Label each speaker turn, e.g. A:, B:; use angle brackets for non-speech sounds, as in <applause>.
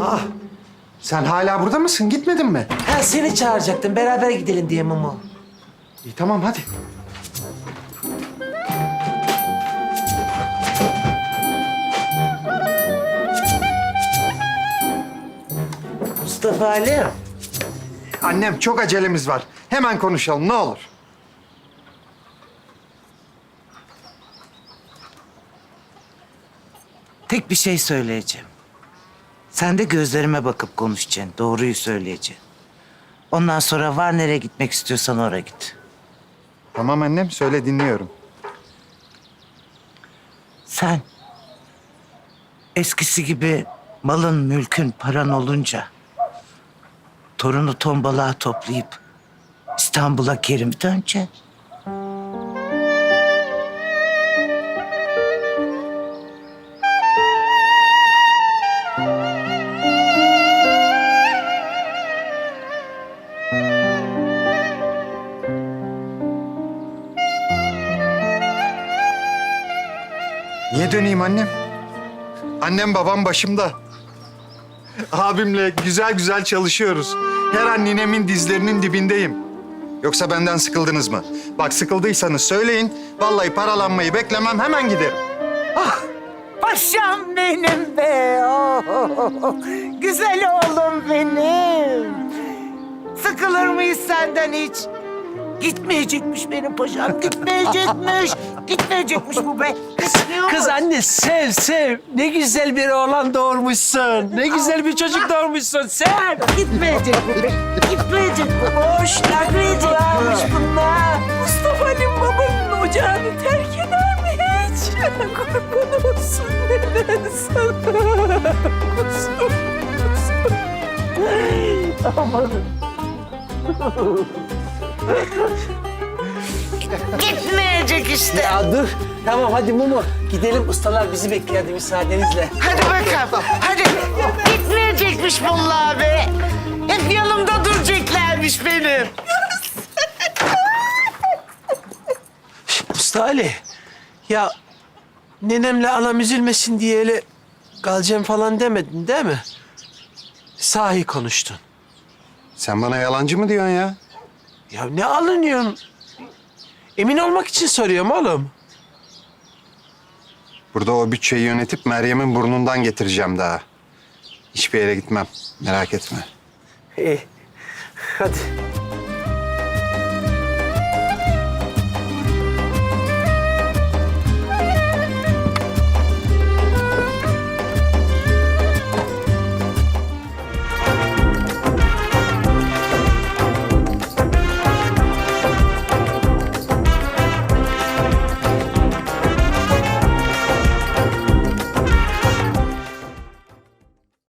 A: Ah, sen hala burada mısın? Gitmedin mi?
B: Ha seni çağıracaktım. Beraber gidelim diye Mumu.
A: İyi tamam hadi.
B: Mustafa Ali.
A: Annem çok acelemiz var. Hemen konuşalım ne olur.
B: Tek bir şey söyleyeceğim. Sen de gözlerime bakıp konuşacaksın. Doğruyu söyleyeceksin. Ondan sonra var nereye gitmek istiyorsan oraya git.
A: Tamam annem söyle dinliyorum.
B: Sen eskisi gibi malın, mülkün, paran olunca torunu tombalığa toplayıp İstanbul'a geri mi döneceksin?
A: Niye döneyim annem? Annem babam başımda. Abimle güzel güzel çalışıyoruz. Her an ninemin dizlerinin dibindeyim. Yoksa benden sıkıldınız mı? Bak sıkıldıysanız söyleyin. Vallahi paralanmayı beklemem hemen giderim.
B: Paşam benim be. Oh, güzel oğlum benim. Sıkılır mıyız senden hiç? Gitmeyecekmiş benim paşam, gitmeyecekmiş. <laughs> gitmeyecekmiş bu be. İstiyor
C: Kız anne sev sev. Ne güzel bir oğlan doğurmuşsun. Ne güzel bir çocuk doğurmuşsun. Sev.
B: Gitmeyecek bu be. Gitmeyecek bu. Boş takviyelermiş bunlar.
D: Mustafa Halim babanın ocağını terk eder mi hiç? <laughs> Kurban olsun neden sana? Kuzum.
B: Gitmeyecek işte.
C: Ya dur. Tamam hadi Mumu. Gidelim ustalar bizi bekliyor hadi müsaadenizle.
B: Hadi bakalım. Hadi. Gitmeyecekmiş vallahi be. Hep yanımda duracaklarmış benim.
C: Usta Ali. Ya nenemle anam üzülmesin diye öyle kalacağım falan demedin değil mi? Sahi konuştun.
A: Sen bana yalancı mı diyorsun ya?
C: Ya ne alınıyorsun? Emin olmak için soruyorum oğlum.
A: Burada o bütçeyi yönetip Meryem'in burnundan getireceğim daha. Hiçbir yere gitmem. Merak etme.
C: İyi. Hadi.